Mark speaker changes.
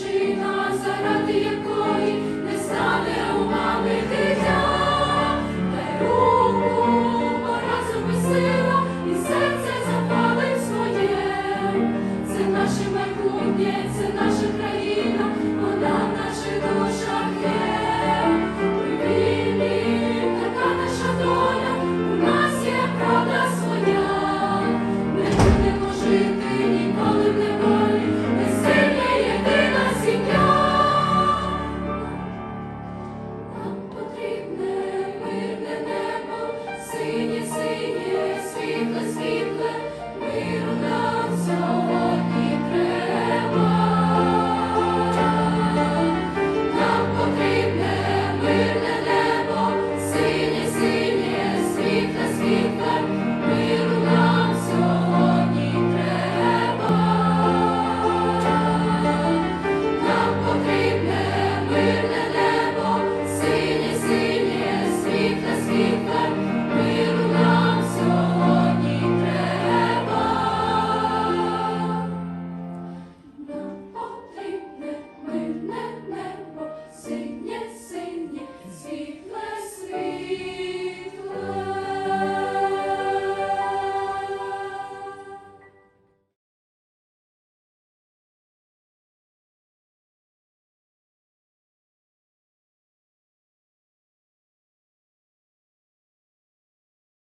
Speaker 1: Причина заради